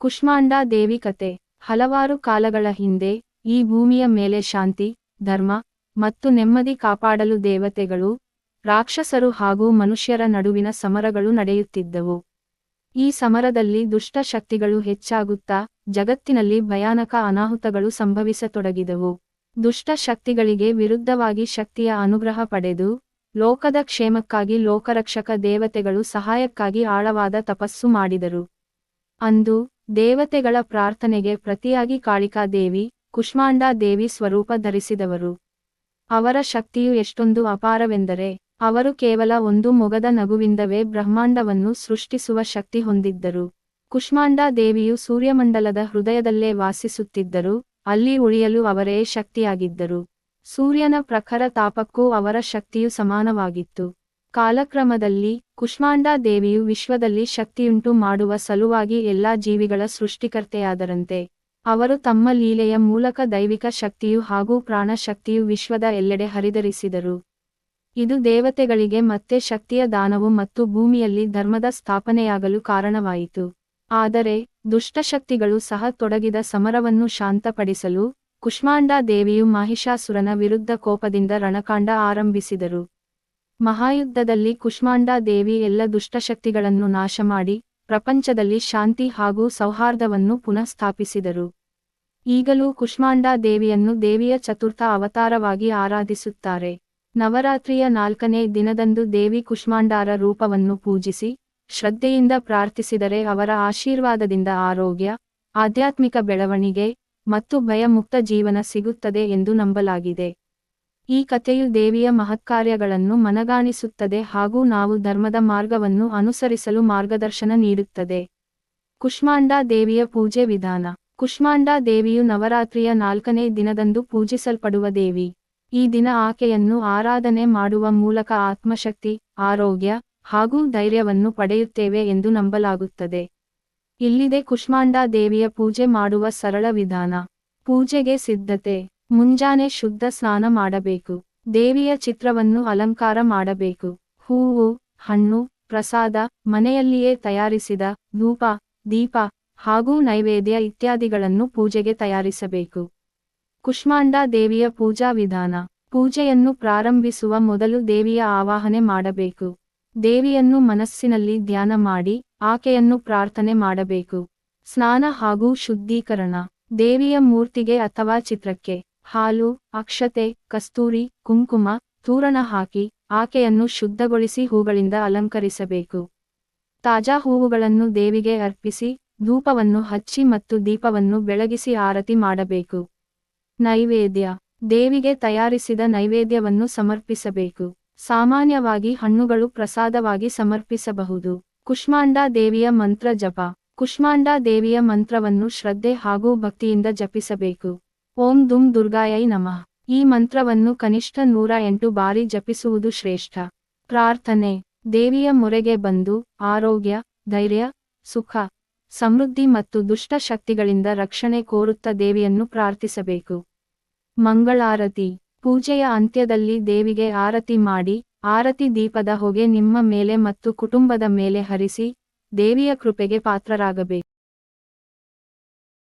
ಕುಷ್ಮಾಂಡ ದೇವಿ ಕತೆ. ಹಲವಾರು ಕಾಲಗಳ ಹಿಂದೆ ಈ ಭೂಮಿಯ ಮೇಲೆ ಶಾಂತಿ, ಧರ್ಮ ಮತ್ತು ನೆಮ್ಮದಿ ಕಾಪಾಡಲು ದೇವತೆಗಳು, ರಾಕ್ಷಸರು ಹಾಗೂ ಮನುಷ್ಯರ ನಡುವಿನ ಸಮರಗಳು ನಡೆಯುತ್ತಿದ್ದವು. ಈ ಸಮರದಲ್ಲಿ ದುಷ್ಟ ಶಕ್ತಿಗಳು ಹೆಚ್ಚಾಗುತ್ತಾ ಜಗತ್ತಿನಲ್ಲಿ ಭಯಾನಕ ಅನಾಹುತಗಳು ಸಂಭವಿಸತೊಡಗಿದವು. ದುಷ್ಟ ಶಕ್ತಿಗಳಿಗೆ ವಿರುದ್ಧವಾಗಿ ಶಕ್ತಿಯ ಅನುಗ್ರಹ ಪಡೆದು ಲೋಕದ ಕ್ಷೇಮಕ್ಕಾಗಿ ಲೋಕರಕ್ಷಕ ದೇವತೆಗಳು ಸಹಾಯಕ್ಕಾಗಿ ಆಳವಾದ ತಪಸ್ಸು ಮಾಡಿದರು. ಅಂದು ದೇವತೆಗಳ ಪ್ರಾರ್ಥನೆಗೆ ಪ್ರತಿಯಾಗಿ ಕಾಳಿಕಾ ದೇವಿ, ಕುಷ್ಮಾಂಡಾ ದೇವಿ ಸ್ವರೂಪ ಧರಿಸಿದವರು. ಅವರ ಶಕ್ತಿಯು ಎಷ್ಟೊಂದು ಅಪಾರವೆಂದರೆ, ಅವರು ಕೇವಲ ಒಂದು ಮೊಗದ ನಗುವಿಂದವೇ ಬ್ರಹ್ಮಾಂಡವನ್ನು ಸೃಷ್ಟಿಸುವ ಶಕ್ತಿ ಹೊಂದಿದ್ದರು. ಕುಷ್ಮಾಂಡಾ ದೇವಿಯು ಸೂರ್ಯಮಂಡಲದ ಹೃದಯದಲ್ಲೇ ವಾಸಿಸುತ್ತಿದ್ದರು, ಅಲ್ಲಿ ಉಳಿಯಲು ಅವರೇ ಶಕ್ತಿಯಾಗಿದ್ದರು. ಸೂರ್ಯನ ಪ್ರಖರ ತಾಪಕ್ಕೂ ಅವರ ಶಕ್ತಿಯು ಸಮಾನವಾಗಿತ್ತು. ಕಾಲಕ್ರಮದಲ್ಲಿ ಕುಷ್ಮಾಂಡಾ ದೇವಿಯು ವಿಶ್ವದಲ್ಲಿ ಶಕ್ತಿಯುಂಟು ಮಾಡುವ ಸಲುವಾಗಿ ಎಲ್ಲಾ ಜೀವಿಗಳ ಸೃಷ್ಟಿಕರ್ತೆಯಾದರಂತೆ, ಅವರು ತಮ್ಮ ಲೀಲೆಯ ಮೂಲಕ ದೈವಿಕ ಶಕ್ತಿಯು ಹಾಗೂ ಪ್ರಾಣ ಶಕ್ತಿಯು ವಿಶ್ವದ ಎಲ್ಲೆಡೆ ಹರಿದರಿಸಿದರು ಇದು ದೇವತೆಗಳಿಗೆ ಮತ್ತೆ ಶಕ್ತಿಯ ದಾನವು ಮತ್ತು ಭೂಮಿಯಲ್ಲಿ ಧರ್ಮದ ಸ್ಥಾಪನೆಯಾಗಲು ಕಾರಣವಾಯಿತು. ಆದರೆ, ದುಷ್ಟಶಕ್ತಿಗಳು ಸಹ ತೊಡಗಿದ ಸಮರವನ್ನು ಶಾಂತಪಡಿಸಲು ಕುಷ್ಮಾಂಡಾ ದೇವಿಯು ಮಹಿಷಾಸುರನ ವಿರುದ್ಧ ಕೋಪದಿಂದ ರಣಕಾಂಡ ಆರಂಭಿಸಿದರು. ಮಹಾಯುದ್ಧದಲ್ಲಿ ಕುಷ್ಮಾಂಡಾ ದೇವಿ ಎಲ್ಲ ದುಷ್ಟಶಕ್ತಿಗಳನ್ನು ನಾಶಮಾಡಿ, ಪ್ರಪಂಚದಲ್ಲಿ ಶಾಂತಿ ಹಾಗೂ ಸೌಹಾರ್ದವನ್ನು ಪುನಃ ಸ್ಥಾಪಿಸಿದರು ಈಗಲೂ ಕುಷ್ಮಾಂಡಾ ದೇವಿಯನ್ನು ದೇವಿಯ ಚತುರ್ಥ ಅವತಾರವಾಗಿ ಆರಾಧಿಸುತ್ತಾರೆ. ನವರಾತ್ರಿಯ ನಾಲ್ಕನೇ ದಿನದಂದು ದೇವಿ ಕುಷ್ಮಾಂಡಾರ ರೂಪವನ್ನು ಪೂಜಿಸಿ, ಶ್ರದ್ಧೆಯಿಂದ ಪ್ರಾರ್ಥಿಸಿದರೆ ಅವರ ಆಶೀರ್ವಾದದಿಂದ ಆರೋಗ್ಯ, ಆಧ್ಯಾತ್ಮಿಕ ಬೆಳವಣಿಗೆ ಮತ್ತು ಭಯಮುಕ್ತ ಜೀವನ ಸಿಗುತ್ತದೆ ಎಂದು ನಂಬಲಾಗಿದೆ. ಈ ಕಥೆಯು ದೇವಿಯ ಮಹತ್ಕಾರ್ಯಗಳನ್ನು ಮನಗಾಣಿಸುತ್ತದೆ ಹಾಗೂ ನಾವು ಧರ್ಮದ ಮಾರ್ಗವನ್ನು ಅನುಸರಿಸಲು ಮಾರ್ಗದರ್ಶನ ನೀಡುತ್ತದೆ. ಕುಷ್ಮಾಂಡಾ ದೇವಿಯ ಪೂಜೆ ವಿಧಾನ. ಕುಷ್ಮಾಂಡಾ ದೇವಿಯು ನವರಾತ್ರಿಯ ನಾಲ್ಕನೇ ದಿನದಂದು ಪೂಜಿಸಲ್ಪಡುವ ದೇವಿ. ಈ ದಿನ ಆಕೆಯನ್ನು ಆರಾಧನೆ ಮಾಡುವ ಮೂಲಕ ಆತ್ಮಶಕ್ತಿ, ಆರೋಗ್ಯ ಹಾಗೂ ಧೈರ್ಯವನ್ನು ಪಡೆಯುತ್ತೇವೆ ಎಂದು ನಂಬಲಾಗುತ್ತದೆ. ಇಲ್ಲಿದೆ ಕುಷ್ಮಾಂಡಾ ದೇವಿಯ ಪೂಜೆ ಮಾಡುವ ಸರಳ ವಿಧಾನ. ಪೂಜೆಗೆ ಸಿದ್ಧತೆ. ಮುಂಜಾನೆ ಶುದ್ಧ ಸ್ನಾನ ಮಾಡಬೇಕು. ದೇವಿಯ ಚಿತ್ರವನ್ನು ಅಲಂಕಾರ ಮಾಡಬೇಕು. ಹೂವು, ಹಣ್ಣು, ಪ್ರಸಾದ, ಮನೆಯಲ್ಲಿಯೇ ತಯಾರಿಸಿದ ಧೂಪ, ದೀಪ ಹಾಗೂ ನೈವೇದ್ಯ ಇತ್ಯಾದಿಗಳನ್ನು ಪೂಜೆಗೆ ತಯಾರಿಸಬೇಕು. ಕುಷ್ಮಾಂಡಾ ದೇವಿಯ ಪೂಜಾ ವಿಧಾನ. ಪೂಜೆಯನ್ನು ಪ್ರಾರಂಭಿಸುವ ಮೊದಲು ದೇವಿಯ ಆವಾಹನೆ ಮಾಡಬೇಕು. ದೇವಿಯನ್ನು ಮನಸ್ಸಿನಲ್ಲಿ ಧ್ಯಾನ ಮಾಡಿ ಆಕೆಯನ್ನು ಪ್ರಾರ್ಥನೆ ಮಾಡಬೇಕು. ಸ್ನಾನ ಹಾಗೂ ಶುದ್ಧೀಕರಣ. ದೇವಿಯ ಮೂರ್ತಿಗೆ ಅಥವಾ ಚಿತ್ರಕ್ಕೆ. ಹಾಲು, ಅಕ್ಷತೆ, ಕಸ್ತೂರಿ, ಕುಂಕುಮ, ತೂರಣ ಹಾಕಿ ಆಕೆಯನ್ನು ಶುದ್ಧಗೊಳಿಸಿ ಹೂಗಳಿಂದ ಅಲಂಕರಿಸಬೇಕು. ತಾಜಾ ಹೂವುಗಳನ್ನು ದೇವಿಗೆ ಅರ್ಪಿಸಿ ಧೂಪವನ್ನು ಹಚ್ಚಿ ಮತ್ತು ದೀಪವನ್ನು ಬೆಳಗಿಸಿ ಆರತಿ ಮಾಡಬೇಕು. ನೈವೇದ್ಯ. ದೇವಿಗೆ ತಯಾರಿಸಿದ ನೈವೇದ್ಯವನ್ನು ಸಮರ್ಪಿಸಬೇಕು. ಸಾಮಾನ್ಯವಾಗಿ ಹಣ್ಣುಗಳು ಪ್ರಸಾದವಾಗಿ ಸಮರ್ಪಿಸಬಹುದು. ಕುಷ್ಮಾಂಡಾ ದೇವಿಯ ಮಂತ್ರ ಜಪ. ಕುಷ್ಮಾಂಡಾ ದೇವಿಯ ಮಂತ್ರವನ್ನು ಶ್ರದ್ಧೆ ಹಾಗೂ ಭಕ್ತಿಯಿಂದ ಜಪಿಸಬೇಕು. ಓಂ ದುಂ ದುರ್ಗಾಯೈ ನಮಃ. ಈ ಮಂತ್ರವನ್ನು ಕನಿಷ್ಠ ನೂರ ಎಂಟು ಬಾರಿ ಜಪಿಸುವುದು ಶ್ರೇಷ್ಠ. ಪ್ರಾರ್ಥನೆ. ದೇವಿಯ ಮೊರೆಗೆ ಬಂದು ಆರೋಗ್ಯ, ಧೈರ್ಯ, ಸುಖ, ಸಮೃದ್ಧಿ ಮತ್ತು ದುಷ್ಟ ಶಕ್ತಿಗಳಿಂದ ರಕ್ಷಣೆ ಕೋರುತ್ತ ದೇವಿಯನ್ನು ಪ್ರಾರ್ಥಿಸಬೇಕು. ಮಂಗಳಾರತಿ. ಪೂಜೆಯ ಅಂತ್ಯದಲ್ಲಿ ದೇವಿಗೆ ಆರತಿ ಮಾಡಿ, ಆರತಿ ದೀಪದ ಹೊಗೆ ನಿಮ್ಮ ಮೇಲೆ ಮತ್ತು ಕುಟುಂಬದ ಮೇಲೆ ಹರಿಸಿ, ದೇವಿಯ ಕೃಪೆಗೆ ಪಾತ್ರರಾಗಬೇಕು.